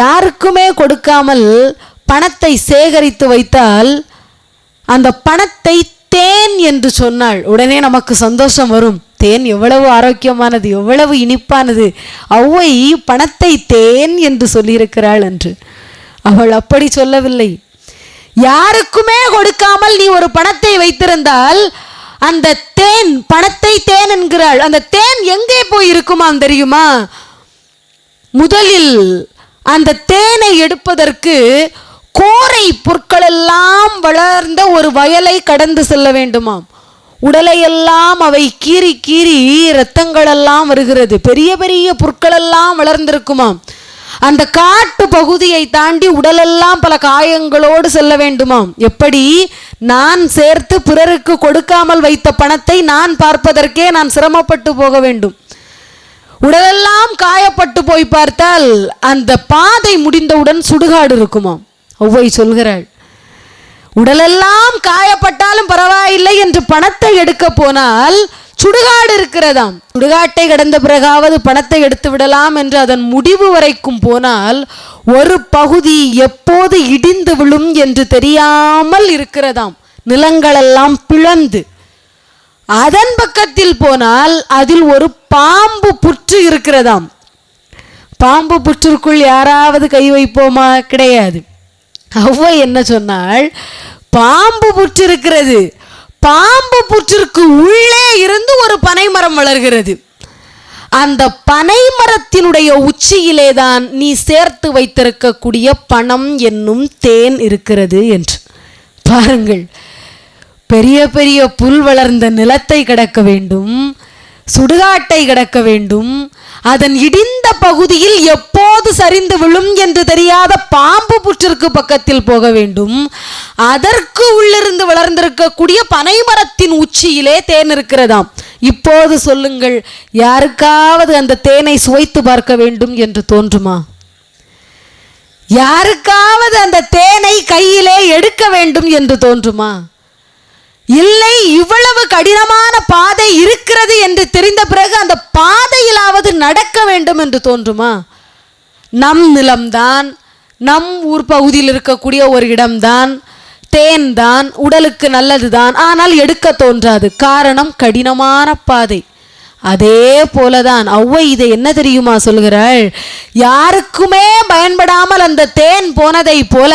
யாருக்குமே கொடுக்காமல் பணத்தை சேகரித்து வைத்தால் அந்த பணத்தை தேன் என்று சொன்னாள். உடனே நமக்கு சந்தோஷம் வரும். தேன் எவ்வளவு ஆரோக்கியமானது எவ்வளவு இனிப்பானது. அவ்வை பணத்தை தேன் என்று சொல்லியிருக்கிறாள் என்று. அவள் அப்படி சொல்லவில்லை. யாருக்குமே கொடுக்காமல் நீ ஒரு பணத்தை வைத்திருந்தால் அந்த தேன் பணத்தை தேன் என்கிறாள். அந்த தேன் எங்கே போய் இருக்குமாம் தெரியுமா? முதலில் அந்த தேனை எடுப்பதற்கு கோரை புற்களெல்லாம் வளர்ந்த ஒரு வயலை கடந்து செல்ல வேண்டுமாம். உடலையெல்லாம் அவை கீறி கீறி இரத்தங்களெல்லாம் வருகிறது. பெரிய பெரிய புற்களெல்லாம் வளர்ந்திருக்குமாம். அந்த காட்டு பகுதியை தாண்டி உடலெல்லாம் பல காயங்களோடு செல்ல வேண்டுமாம். எப்படி? நான் சேர்த்து பிறருக்கு கொடுக்காமல் வைத்த பணத்தை நான் பார்ப்பதற்கே நான் சிரமப்பட்டு போக வேண்டும். உடலெல்லாம் காயப்பட்டு போய் பார்த்தால் அந்த பாதை முடிந்தவுடன் சுடுகாடு இருக்குமாம். ஒவ்வை சொல்கிறாள் உடலெல்லாம் காயப்பட்டாலும் பரவாயில்லை என்று பணத்தை எடுக்க போனால் சுடுகாடு இருக்கிறதாம். சுடுகாட்டை கடந்த பிறகாவது பணத்தை எடுத்து விடலாம் என்று அதன் முடிவு வரைக்கும் போனால் ஒரு பகுதி எப்போது இடிந்து விழும் என்று தெரியாமல் இருக்கிறதாம். நிலங்களெல்லாம் பிளந்து அதன் பக்கத்தில் போனால் அதில் ஒரு பாம்பு புற்று இருக்கிறதாம். பாம்பு புற்றுக்குள் யாராவது கை வைப்போமா? கிடையாது. அவ்வ என்ன சொன்னால் பாம்பு புற்று இருக்கிறது. பாம்பு புற்றிற்கு உள்ளே இருந்து ஒரு பனைமரம் வளர்கிறது. அந்த பனைமரத்தினுடைய உச்சியிலே தான் நீ சேர்த்து வைத்திருக்கக்கூடிய பணம் என்னும் தேன் இருக்கிறது என்று. பாருங்கள் பெரிய பெரிய புல் வளர்ந்த நிலத்தை கடக்க வேண்டும் சுடுகாட்டை கடக்க வேண்டும். அதன் இடிந்த பகுதியில் எப்போது சரிந்து விழும் என்று தெரியாத பாம்பு புற்றிற்கு பக்கத்தில் போக வேண்டும். அதற்கு உள்ளிருந்து வளர்ந்திருக்கக்கூடிய பனைமரத்தின் உச்சியிலே தேன் இருக்கிறதாம். இப்போது சொல்லுங்கள் யாருக்காவது அந்த தேனை சுவைத்து பார்க்க வேண்டும் என்று தோன்றுமா? யாருக்காவது அந்த தேனை கையிலே எடுக்க வேண்டும் என்று தோன்றுமா? இல்லை இவ்வளவு கடினமான பாதை இருக்கிறது என்று தெரிந்த பிறகு அந்த பாதையிலாவது நடக்க வேண்டும் என்று தோன்றுமா? நம் நிலம்தான் நம் ஊர் பகுதியில் இருக்கக்கூடிய ஒரு இடம்தான் தேன் தான் உடலுக்கு நல்லது தான் ஆனால் எடுக்க தோன்றாது. காரணம் கடினமான பாதை. அதே போலதான் ஒளவை இதை என்ன தெரியுமா சொல்கிறாள்? யாருக்குமே பயன்படாமல் அந்த தேன் போனதை போல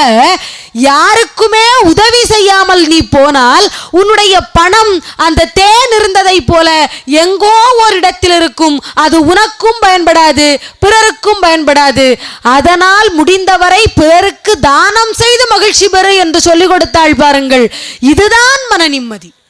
யாருக்குமே உதவி செய்யாமல் நீ போனால் உன்னுடைய பணம் அந்த தேன் இருந்ததை போல எங்கோ ஒரு இடத்தில் இருக்கும். அது உனக்கும் பயன்படாது பிறருக்கும் பயன்படாது. அதனால் முடிந்தவரை பிறருக்கு தானம் செய்து மகிழ்ச்சி பெறு என்று சொல்லிக் கொடுத்தாள் பாருங்கள். இதுதான் மன நிம்மதி.